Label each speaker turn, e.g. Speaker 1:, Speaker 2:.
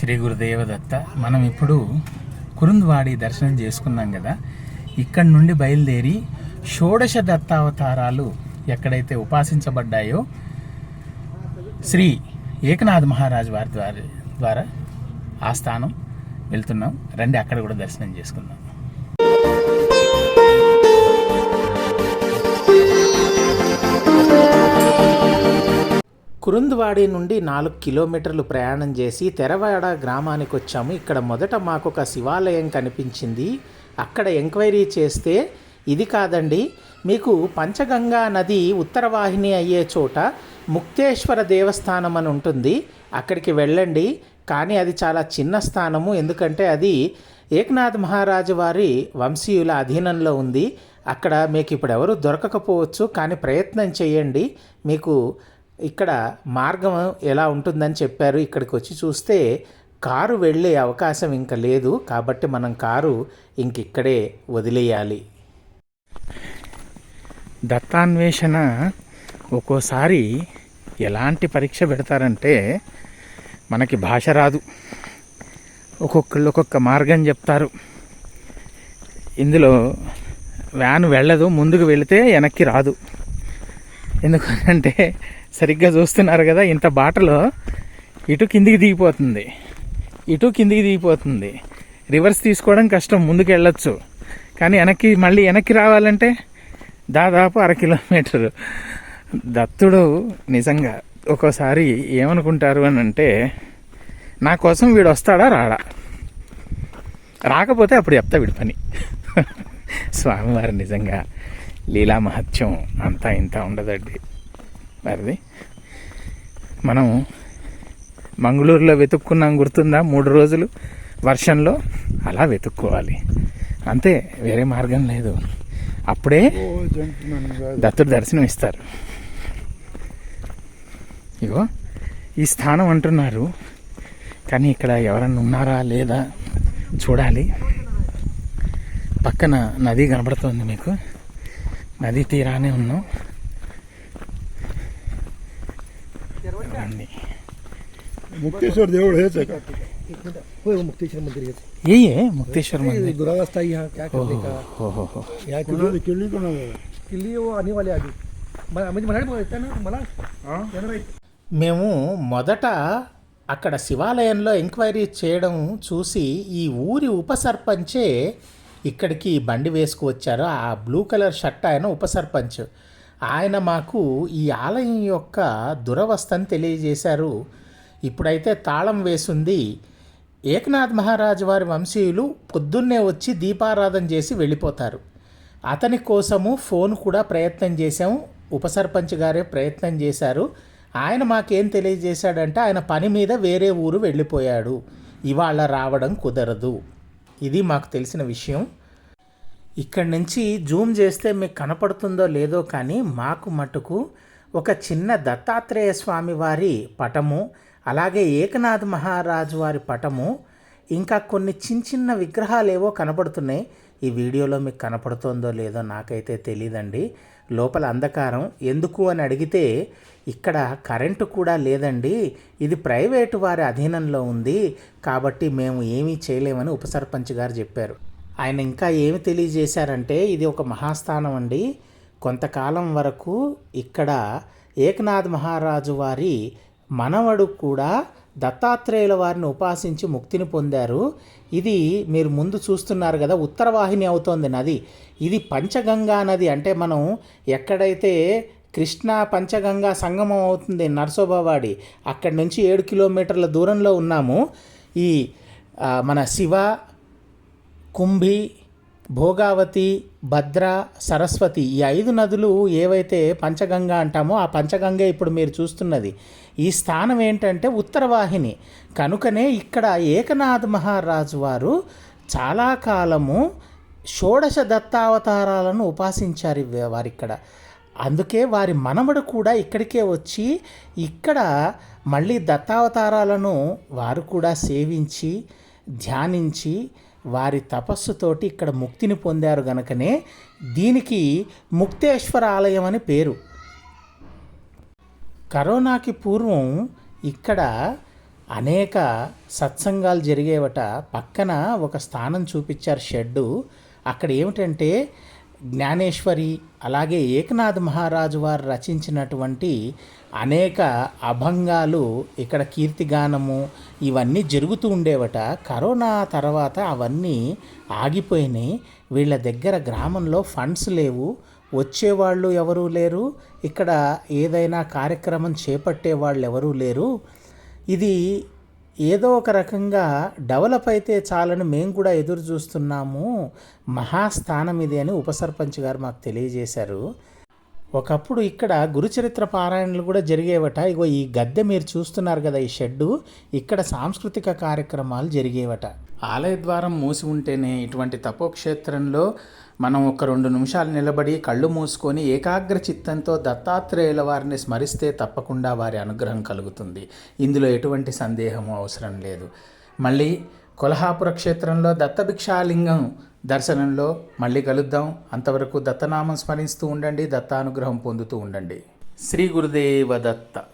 Speaker 1: శ్రీ గురుదేవ దత్త మనం ఇప్పుడు కురుంద్వాడి దర్శనం చేసుకున్నాం కదా. ఇక్కడి నుండి బయలుదేరి షోడశ దత్తావతారాలు ఎక్కడైతే ఉపాసించబడ్డాయో శ్రీ ఏకనాథ్ మహారాజ్ వారి ద్వారా ద్వారా ఆ స్థానం వెళ్తున్నాం. రండి అక్కడ కూడా దర్శనం చేసుకుందాం. కురుంద్వాడి నుండి నాలుగు కిలోమీటర్లు ప్రయాణం చేసి తెరవాడ గ్రామానికి వచ్చాము. ఇక్కడ మొదట మాకు ఒక శివాలయం కనిపించింది. అక్కడ ఎంక్వైరీ చేస్తే ఇది కాదండి మీకు పంచగంగా నది ఉత్తరవాహిని అయ్యే చోట ముక్తేశ్వర దేవస్థానం అని ఉంటుంది. అక్కడికి వెళ్ళండి కానీ అది చాలా చిన్న స్థానము ఎందుకంటే అది ఏకనాథ్ మహారాజు వారి వంశీయుల అధీనంలో ఉంది. అక్కడ మీకు ఇప్పుడు ఎవరు దొరకకపోవచ్చు కానీ ప్రయత్నం చేయండి. మీకు ఇక్కడ మార్గం ఎలా ఉంటుందని చెప్పారు. ఇక్కడికి వచ్చి చూస్తే కారు వెళ్ళే అవకాశం ఇంకా లేదు. కాబట్టి మనం కారు ఇంక ఇక్కడే వదిలేయాలి. దత్తాన్వేషణ ఒక్కోసారి ఎలాంటి పరీక్ష పెడతారంటే మనకి భాష రాదు. ఒక్కొక్కళ్ళు ఒక్కొక్క మార్గం చెప్తారు. ఇందులో వ్యాన్ వెళ్ళదు ముందుకు వెళితే వెనక్కి రాదు. ఎందుకంటే సరిగ్గా చూస్తున్నారు కదా ఇంత బాటలో ఇటు కిందికి దిగిపోతుంది. ఇటు కిందికి దిగిపోతుంది. రివర్స్ తీసుకోవడం కష్టం ముందుకు వెళ్ళొచ్చు కానీ వెనక్కి మళ్ళీ వెనక్కి రావాలంటే దాదాపు అర కిలోమీటరు. దత్తుడు నిజంగా ఒక్కోసారి ఏమనుకుంటారు అని అంటే నా కోసం వీడు వస్తాడా రాడా? రాకపోతే అప్పుడు చెప్తా వీడి పని. స్వామివారు నిజంగా లీలా మహత్యం అంతా ఇంత ఉండదండి. మరిది మనం మంగళూరులో వెతుక్కున్నాం గుర్తుందా? మూడు రోజులు వర్షంలో అలా వెతుక్కోవాలి. అంతే వేరే మార్గం లేదు. అప్పుడే దత్తుడు దర్శనం ఇస్తారు. ఇగో ఈ స్థానం అంటున్నారు. కానీ ఇక్కడ ఎవరన్నా ఉన్నారా లేదా చూడాలి. పక్కన నది కనబడుతోంది మీకు. నది తీరానే ఉన్నాం రండి.
Speaker 2: मुक्तेश्वर देवळ हेच आहे का
Speaker 3: होय हो, मुक्तेश्वर मंदिर हेच
Speaker 1: ये ये मुक्तेश्वर
Speaker 3: ये
Speaker 1: मंदिर
Speaker 3: दुरावस्था यहाँ क्या करने का
Speaker 1: हो हो हो
Speaker 3: यहाँ किल्ली
Speaker 2: कोणाला किल्ली कोणाला
Speaker 3: किल्ली वो आने वाले आधी मला- म्हणजे मराठी बोलता ना मला येणार आहे.
Speaker 1: మేము మొదట అక్కడ శివాలయంలో ఎంక్వైరీ చేయడం చూసి ఈ ఊరి ఉప సర్పంచే ఇక్కడికి బండి వేసుకువచ్చారు ఆ బ్లూ కలర్ షర్ట్ ఆయన ఉప సర్పంచ్ ఆయన మాకు ఈ ఆలయం యొక్క దురవస్థను తెలియజేశారు ఇప్పుడైతే తాళం వేసింది. ఏకనాథ్ మహారాజు వారి వంశీయులు పొద్దున్నే వచ్చి దీపారాధన చేసి వెళ్ళిపోతారు. అతని కోసము ఫోన్ కూడా ప్రయత్నం చేశాము. ఉపసర్పంచ్ గారే ప్రయత్నం చేశారు. ఆయన మాకేం తెలియజేశాడంటే ఆయన పని మీద వేరే ఊరు వెళ్ళిపోయాడు. ఇవాళ రావడం కుదరదు. ఇది మాకు తెలిసిన విషయం. ఇక్కడి నుంచి జూమ్ చేస్తే మీకు కనపడుతుందో లేదో కానీ మాకు మటుకు ఒక చిన్న దత్తాత్రేయ స్వామి వారి పటము అలాగే ఏకనాథ్ మహారాజు వారి పటము ఇంకా కొన్ని చిన్న చిన్న విగ్రహాలు ఏవో కనపడుతున్నాయి ఈ వీడియోలో మీకు కనపడుతుందో లేదో నాకైతే తెలియదండి లోపల అంధకారం. ఎందుకు అని అడిగితే ఇక్కడ కరెంటు కూడా లేదండి. ఇది ప్రైవేటు వారి అధీనంలో ఉంది. కాబట్టి మేము ఏమీ చేయలేమని ఉపసర్పంచ్ గారు చెప్పారు. ఆయన ఇంకా ఏమి తెలియజేశారంటే ఇది ఒక మహాస్థానం అండి. కొంతకాలం వరకు ఇక్కడ ఏకనాథ్ మహారాజు వారి మనవడు కూడా దత్తాత్రేయుల వారిని ఉపాసించి ముక్తిని పొందారు. ఇది మీరు ముందు చూస్తున్నారు కదా ఉత్తరవాహిని అవుతోంది నది. ఇది పంచగంగా నది. అంటే మనం ఎక్కడైతే కృష్ణా పంచగంగా సంగమం అవుతుంది నర్సోబావాడి అక్కడి నుంచి ఏడు కిలోమీటర్ల దూరంలో ఉన్నాము. ఈ మన శివ కుంభి భోగావతి భద్ర సరస్వతి ఈ ఐదు నదులు ఏవైతే పంచగంగా అంటామో ఆ పంచగంగే ఇప్పుడు మీరు చూస్తున్నది. ఈ స్థానం ఏంటంటే ఉత్తరవాహిని. కనుకనే ఇక్కడ ఏకనాథ్ మహారాజు వారు చాలా కాలము షోడశ దత్తావతారాలను ఉపాసించారు వారిక్కడ. అందుకే వారి మనవడు కూడా ఇక్కడికే వచ్చి ఇక్కడ మళ్ళీ దత్తావతారాలను వారు కూడా సేవించి ధ్యానించి వారి తపస్సుతోటి ఇక్కడ ముక్తిని పొందారు గనకనే దీనికి ముక్తేశ్వర ఆలయం అని పేరు. కరోనాకి పూర్వం ఇక్కడ అనేక సత్సంగాలు జరిగేవట. పక్కన ఒక స్థానం చూపించారు షెడ్డు. అక్కడ ఏమిటంటే జ్ఞానేశ్వరి అలాగే ఏకనాథ్ మహారాజు వారు రచించినటువంటి అనేక అభంగాలు ఇక్కడ కీర్తిగానము ఇవన్నీ జరుగుతూ ఉండేవట. కరోనా తర్వాత అవన్నీ ఆగిపోయినాయి. వీళ్ళ దగ్గర గ్రామంలో ఫండ్స్ లేవు. వచ్చేవాళ్ళు ఎవరూ లేరు. ఇక్కడ ఏదైనా కార్యక్రమం చేపట్టే వాళ్ళు ఎవరూ లేరు. ఇది ఏదో ఒక రకంగా డెవలప్ అయితే చాలని మేము కూడా ఎదురు చూస్తున్నాము. మహాస్థానం ఇది అని ఉపసర్పంచ్ గారు మాకు తెలియజేశారు. ఒకప్పుడు ఇక్కడ గురుచరిత్ర పారాయణలు కూడా జరిగేవట. ఇగో ఈ గద్దె మీరు చూస్తున్నారు కదా ఈ షెడ్డు. ఇక్కడ సాంస్కృతిక కార్యక్రమాలు జరిగేవట. ఆలయ ద్వారం మూసి ఉంటేనే ఇటువంటి తపోక్షేత్రంలో మనం ఒక రెండు నిమిషాలు నిలబడి కళ్ళు మూసుకొని ఏకాగ్ర చిత్తంతో దత్తాత్రేయుల వారిని స్మరిస్తే తప్పకుండా వారి అనుగ్రహం కలుగుతుంది. ఇందులో ఎటువంటి సందేహము అవసరం లేదు. మళ్ళీ కొల్హాపుర క్షేత్రంలో దత్తభిక్షాలింగం దర్శనంలో మళ్ళీ కలుద్దాం. అంతవరకు దత్తనామం స్మరిస్తూ ఉండండి. దత్తానుగ్రహం పొందుతూ ఉండండి. శ్రీ గురుదేవ దత్త.